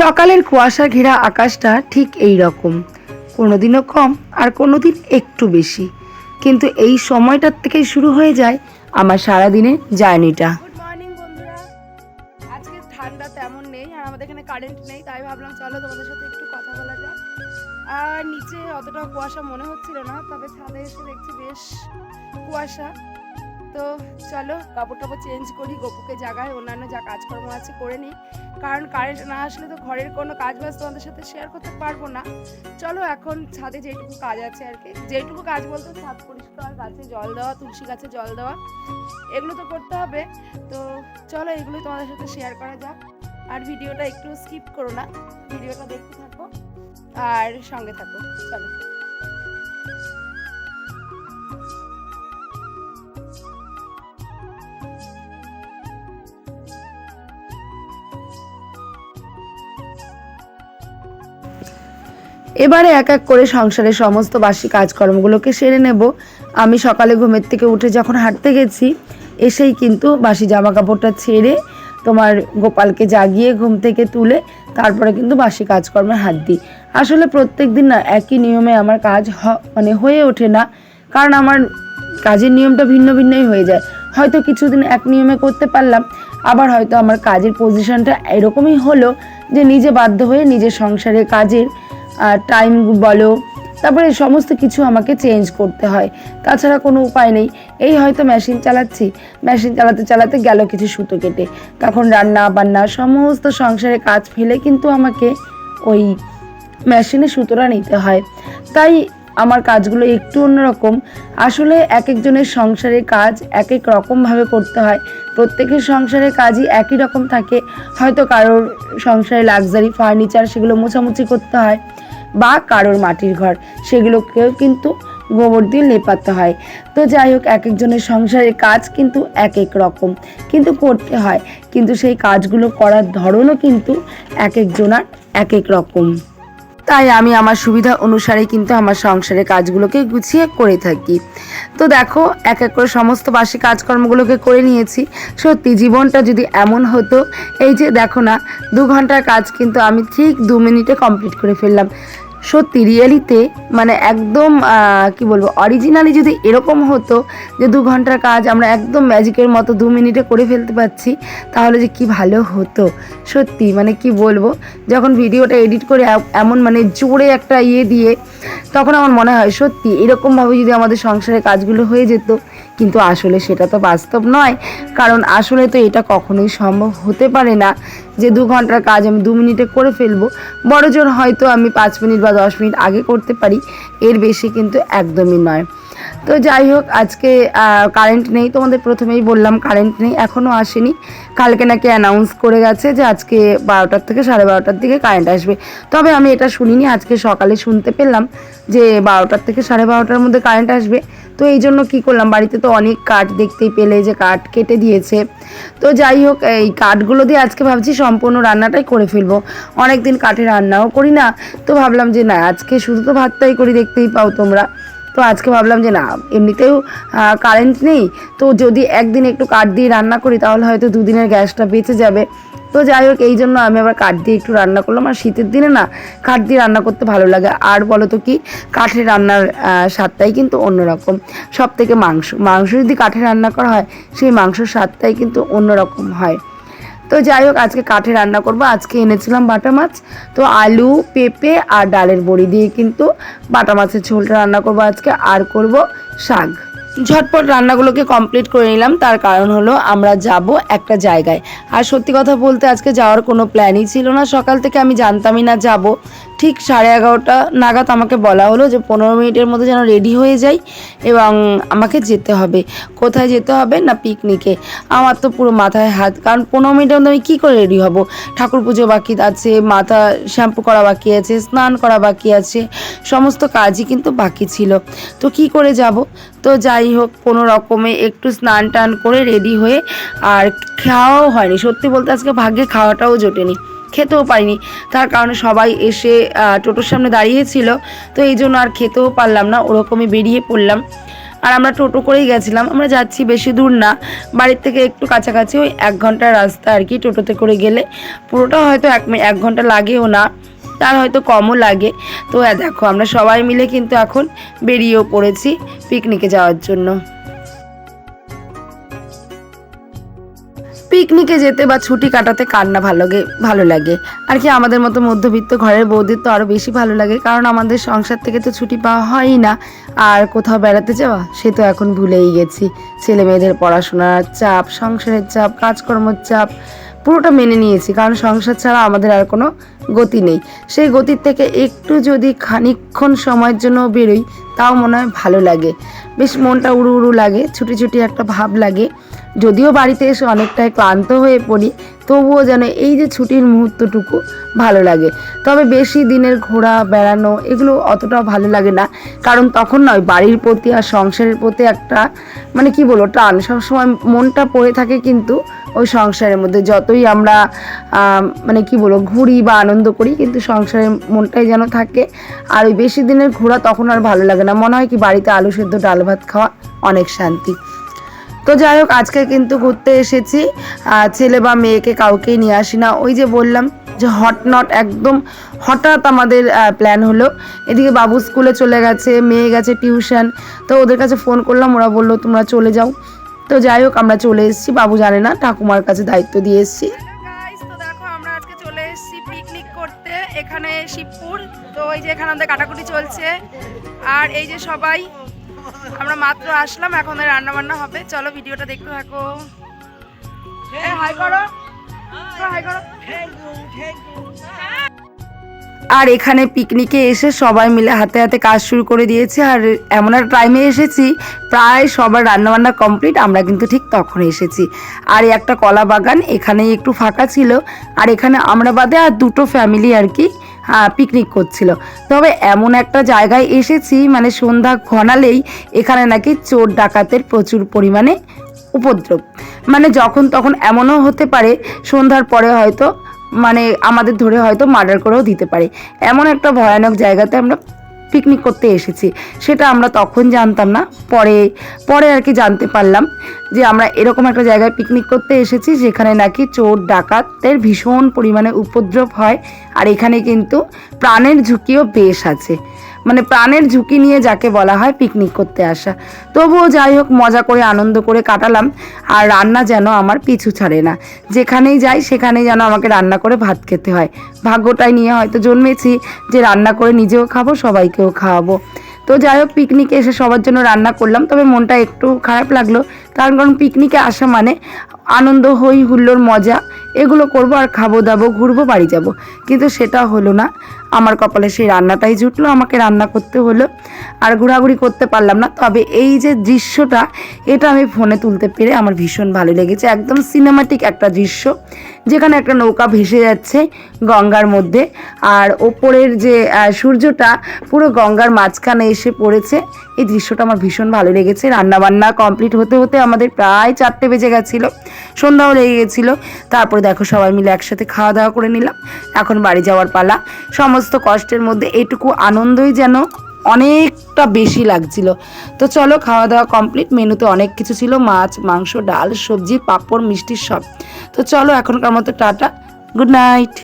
সকালের কুয়াশা ঘেরা আকাশটা ঠিক এই রকম। কোনোদিনও কম আর কোনোদিন একটু বেশি। কিন্তু এই সময়টার থেকে শুরু হয়ে যায় আমার সারাদিনের জার্নিটা। ঠান্ডা তেমন নেই আর আমাদের এখানে কারেন্ট নেই, তাই ভাবলাম চলো তোমাদের সাথে একটু কথা বলা আর নিচে অতটা কুয়াশা মনে হচ্ছিল না, তবে ছাদে এসে দেখছি বেশ কুয়াশা। তো চলো কাপড় টাপড় চেঞ্জ করি, গপুকে জাগায় অন্যান্য যা কাজকর্ম আছে করে নিই। কারণ কারেন্ট না আসলে তো ঘরের কোনো কাজ বাজ তোমাদের সাথে শেয়ার করতে পারব না। চলো এখন ছাদে যেটুকু কাজ আছে আর কি। যেটুকু কাজ বলতে ছাদ পরিষ্কার, গাছে জল দেওয়া, তুলসী গাছে জল দেওয়া, এগুলো তো করতে হবে। তো চলো এগুলো তোমাদের সাথে শেয়ার করা যাক। আর ভিডিওটা একটু স্কিপ করো না। ভিডিওটা দেখতে থাকো। আর সঙ্গে থাকো। চলো। এবারে এক এক করে সংসারের সমস্ত বাসি কাজকর্মগুলোকে সেরে নেব। আমি সকালে ঘুমের থেকে উঠে যখন হাঁটতে গেছি, এসেই কিন্তু বাসি জামা কাপড়টা ছেড়ে তোমার গোপালকে জাগিয়ে ঘুম থেকে তুলে তারপরে কিন্তু বাসি কাজকর্মে হাত দিই। আসলে প্রত্যেক দিন না একই নিয়মে আমার কাজ মানে হয়ে ওঠে না, কারণ আমার কাজের নিয়মটা ভিন্ন ভিন্নই হয়ে যায়। হয়তো কিছুদিন এক নিয়মে করতে পারলাম, আবার হয়তো আমার কাজের পজিশনটা এরকমই হলো যে নিজে বাধ্য হয়ে নিজের সংসারের কাজের টাইম বলো, তারপরে সমস্ত কিছু আমাকে চেঞ্জ করতে হয়। তাছাড়া কোনো উপায় নেই। এই হয়তো মেশিন চালাচ্ছি। মেশিন চালাতে চালাতে গেল কিছু সুতো কেটে। তখন রান্না বান্না সমস্ত সংসারে কাজ ফেলে কিন্তু আমাকে ওই মেশিনে সুতোটা নিতে হয়। তাই আমার কাজগুলো একটু অন্যরকম। আসলে এক একজনের সংসারের কাজ এক এক রকমভাবে করতে হয়। প্রত্যেকের সংসারের কাজই একই রকম থাকে। হয়তো কারোর সংসারে লাক্সারি ফার্নিচার সেগুলো মোছামুছি করতে হয়। বা কারোর মাটির ঘর। সেগুলোকেও কিন্তু গোবর দিয়ে লেপাতে হয়। তো যাই হোক এক একজনের সংসারের কাজ কিন্তু এক এক রকম। কিন্তু করতে হয়। কিন্তু সেই কাজগুলো করার ধরনও কিন্তু এক একজনার এক এক রকম। তাই আমি আমার সুবিধা অনুসারে কিন্তু আমার সংসারের কাজগুলোকে গুছিয়ে করে থাকি। তো দেখো, এক এক করে সমস্ত বাসি কাজকর্মগুলোকে করে নিয়েছি। সত্যি, জীবনটা যদি এমন হতো, এই যে দেখো না, দু ঘণ্টার কাজ কিন্তু আমি ঠিক দু মিনিটে কমপ্লিট করে ফেললাম। সত্যি রিয়েলিতে মানে একদম কি বলব অরিজিনালি যদি এরকম হতো যে দু ঘণ্টার কাজ আমরা একদম ম্যাজিকের মতো দু মিনিটে করে ফেলতে পারছি, তাহলে যে কি ভালো হতো? সত্যি মানে কি বলব, যখন ভিডিওটা এডিট করে এমন মানে জোরে একটা ইয়ে দিয়ে, তখন আমার মনে হয় সত্যি এরকমভাবে যদি আমাদের সংসারের কাজগুলো হয়ে যেত কিন্তু আসলে সেটা তো বাস্তব নয়, কারণ আসলে তো এটা কখনোই সম্ভব হতে পারে না যে দু ঘণ্টার কাজ আমি দু মিনিটে করে ফেলব। বড় জোর হয়তো আমি পাঁচ মিনিট বা দশ মিনিট আগে করতে পারি, এর বেশি কিন্তু একদমই নয়। তো যাই হোক, আজকে কারেন্ট নেই তোমাদের প্রথমেই বললাম কারেন্ট নেই এখনও আসেনি। কালকে নাকি অ্যানাউন্স করে গেছে যে আজকে বারোটার থেকে সাড়ে বারোটার দিকে কারেন্ট আসবে। তবে আমি এটা শুনিনি, আজকে সকালে শুনতে পেলাম যে বারোটার থেকে সাড়ে বারোটার মধ্যে কারেন্ট আসবে। তো এই জন্য কী করলাম, বাড়িতে তো অনেক কাঠ দেখতেই পেলে যে কাঠ কেটে দিয়েছে। তো যাই হোক, এই কাঠগুলো দিয়ে আজকে ভাবছি সম্পূর্ণ রান্নাটাই করে ফেলব। অনেক দিন কাঠে রান্নাও করি না, তো ভাবলাম যে না, আজকে শুধু তো ভাতটাই করি, দেখতেই পাও তোমরা। তো আজকে ভাবলাম যে না, এমনিতেও কারেন্ট নেই, তো যদি একদিন একটু কাঠ দিয়ে রান্না করি, তাহলে হয়তো দুদিনের গ্যাসটা বেঁচে যাবে। তো যাই হোক, এই জন্য আমি আবার কাঠ দিয়ে একটু রান্না করলাম। আর শীতের দিনে না, কাঠ দিয়ে রান্না করতে ভালো লাগে। আর বলো তো কি, কাঠের রান্নার স্বাদটাই কিন্তু অন্যরকম। সব থেকে মাংস মাংস যদি কাঠে রান্না করা হয়, সেই মাংসর স্বাদটাই কিন্তু অন্যরকম হয়। তো যাই হোক, আজকে কাঠে রান্না করব। আজকে এনেছিলাম বাটা মাছ। তো আলু, পেঁপে আর ডালের বড়ি দিয়ে কিন্তু বাটা মাছের ঝোলটা রান্না করব আজকে। আর করব শাক। ঝটপট রান্নাগুলোকে কমপ্লিট করে নিলাম। তার কারণ হলো আমরা যাব একটা জায়গায়। আর সত্যি কথা বলতে আজকে যাওয়ার কোনো প্ল্যানই ছিল না। সকাল থেকে আমি জানতামই না যাব। ঠিক সাড়ে এগারোটা নাগাদ আমাকে বলা হলো যে পনেরো মিনিটের মধ্যে যেন রেডি হয়ে যাই এবং আমাকে যেতে হবে। কোথায় যেতে হবে না পিকনিকে আমার তো পুরো মাথায় হাত। কারণ পনেরো মিনিটের মধ্যে আমি কী করে রেডি হব? ঠাকুর পুজো বাকি আছে, মাথা শ্যাম্পু করা বাকি আছে, স্নান করা বাকি আছে, সমস্ত কাজই কিন্তু বাকি ছিল। তো কি করে যাব? তো যাই হোক কোনো রকমে একটু স্নান টান করে রেডি হয়ে আর খাওয়াও হয়নি। সত্যি বলতে আজকে ভাগ্যে খাওয়াটাও জোটেনি। খেতেও পারিনি। তার কারণে সবাই এসে টোটোর সামনে দাঁড়িয়েছিল। তো এই জন্য আর খেতেও পারলাম না, ওরকমই বেরিয়ে পড়লাম। আর আমরা টোটো করেই গেছিলাম। আমরা যাচ্ছি বেশি দূর না। বাড়ির থেকে একটু কাছাকাছি, ওই এক ঘণ্টার রাস্তা আর কি টোটোতে করে গেলে। পুরোটা হয়তো এক এক ঘণ্টা লাগেও না। তার হয়তো কমও লাগে। তো আহ, দেখো আমরা সবাই মিলে কিন্তু এখন বেরিয়েও পড়েছি পিকনিকে যাওয়ার জন্য। পিকনিকে যেতে বা ছুটি কাটাতে কার না ভালো ভালো লাগে। আর কি আমাদের মতো মধ্যবিত্ত ঘরের বৌদির তো আরও বেশি ভালো লাগে কারণ আমাদের সংসার থেকে তো ছুটি পাওয়া হয়ই না। আর কোথাও বেড়াতে যাওয়া সে তো এখন ভুলেই গেছি। ছেলে মেয়েদের পড়াশোনার চাপ সংসারের চাপ কাজকর্মের চাপ পুরোটা মেনে নিয়েছি, কারণ সংসার ছাড়া আমাদের আর কোনো গতি নেই। সেই গতির থেকে একটু যদি খানিকক্ষণ সময়ের জন্য বেরোই, তাও মনে হয় ভালো লাগে। বেশ মনটা উড়ু উড়ু লাগে, ছুটি ছুটি একটা ভাব লাগে। যদিও বাড়িতে এসে অনেকটাই ক্লান্ত হয়ে পড়ি তবুও যেন এই যে ছুটির মুহূর্তটুকু ভালো লাগে। তবে বেশি দিনের ঘোরা, বেড়ানো এগুলো অতটাও ভালো লাগে না। কারণ তখন নয়, বাড়ির প্রতি আর সংসারের প্রতি একটা মানে কি বলব, টান। সবসময় মনটা পড়ে থাকে কিন্তু ওই সংসারের মধ্যে। যতই আমরা মানে কি বলব, ঘুরি বা আনন্দ করি, কিন্তু সংসারের মনটাই যেন থাকে। আর ওই বেশি দিনের ঘোরা তখন আর ভালো লাগে না। মনে হয় কি, বাড়িতে আলু সেদ্ধ, ডাল ভাত খাওয়া অনেক শান্তি। তো যাই হোক, আজকে কিন্তু ঘুরতে এসেছি। ছেলে বা মেয়েকে কাউকেই নিয়ে আসি না। ওই যে বললাম যে হট নট একদম হঠাৎ আমাদের প্ল্যান হলো। এদিকে বাবু স্কুলে চলে গেছে, মেয়ে গেছে টিউশন তো ওদের কাছে ফোন করলাম, ওরা বলল, তোমরা চলে যাও। তো যাই হোক, আমরা চলে এসেছি। বাবু জানে না, ঠাকুমার কাছে দায়িত্ব দিয়ে এসেছি। এখানে শিবপুর, তো এই যে এখানে আমাদের কাটাকুটি চলছে। আর এই যে সবাই আমরা মাত্র আসলাম, এখন রান্না বান্না হবে। চলো ভিডিওটা দেখতে থাকো। হাই করো। আর এখানে পিকনিকে এসে সবাই মিলে হাতে হাতে কাজ শুরু করে দিয়েছে, আর এমন একটা টাইমে এসেছি, প্রায় সবার রান্নাবান্না কমপ্লিট আমরা কিন্তু ঠিক তখন এসেছি। আর একটা কলা বাগান এখানেই একটু ফাঁকা ছিল, আর এখানে আমরা বাদে আর দুটো ফ্যামিলি আর কি পিকনিক করছিল। তবে এমন একটা জায়গায় এসেছি মানে সন্ধ্যা ঘনালেই এখানে নাকি চোর ডাকাতের প্রচুর পরিমাণে উপদ্রব। মানে যখন তখন এমনও হতে পারে, সন্ধ্যার পরে হয়তো মানে আমাদের ধরে হয়তো মার্ডার করেও দিতে পারে। এমন একটা ভয়ানক জায়গাতে আমরা পিকনিক করতে এসেছি। সেটা আমরা তখন জানতাম না, পরে পরে আর কি জানতে পারলাম যে আমরা এরকম একটা জায়গায় পিকনিক করতে এসেছি যেখানে নাকি চোর ডাকাতের ভীষণ পরিমাণে উপদ্রব হয়। আর এখানে কিন্তু প্রাণের ঝুঁকিও বেশ আছে। মানে প্রাণের ঝুঁকি নিয়ে যাকে বলা হয় পিকনিক করতে আসা। তবুও যাই হোক, মজা করে, আনন্দ করে কাটালাম, আর রান্না যেন আমার পিছু ছাড়ে না। যেখানেই যাই, সেখানেই যেন আমাকে রান্না করে ভাত খেতে হয়। ভাগ্যটাই নিয়ে হয়তো জন্মেছি যে রান্না করে নিজেও খাব, সবাইকেও খাওয়াবো। তো যাই হোক পিকনিকে এসে সবার জন্য রান্না করলাম, তবে মনটা একটু খারাপ লাগল। কারণ কারণ পিকনিকে আসা মানে আনন্দ হই হুল্লোর মজা, এগুলো করব আর খাব দাবো ঘুরবো, বাড়ি যাব। কিন্তু সেটা হলো না। আমার কপালে সেই রান্নাটাই জুটলো, আমাকে রান্না করতে হলো আর ঘোরাঘুরি করতে পারলাম না। তবে এই যে দৃশ্যটা, এটা আমি ফোনে তুলতে পেরে আমার ভীষণ ভালো লেগেছে। একদম সিনেমাটিক একটা দৃশ্য, যেখানে একটা নৌকা ভেসে যাচ্ছে গঙ্গার মধ্যে আর ওপরের যে সূর্যটা পুরো গঙ্গার মাঝখানে এসে পড়েছে। এই দৃশ্যটা আমার ভীষণ ভালো লেগেছে। রান্নাবান্না কমপ্লিট হতে হতে আমাদের প্রায় চারটে বেজে গেছিল, সন্ধ্যাও লেগে গেছিল। তারপরে দেখো সবাই মিলে একসাথে খাওয়া দাওয়া করে নিলাম। এখন বাড়ি যাওয়ার পালা। সমস্ত কষ্টের মধ্যে এটুকু আনন্দই যেন অনেকটা বেশি লাগছিল। তো চলো খাওয়া দাওয়া কমপ্লিট মেনুতে অনেক কিছু ছিল, মাছ, মাংস, ডাল, সবজি, পাঁপড়, মিষ্টি সব। তো চলো এখনকার মতো টাটা গুড নাইট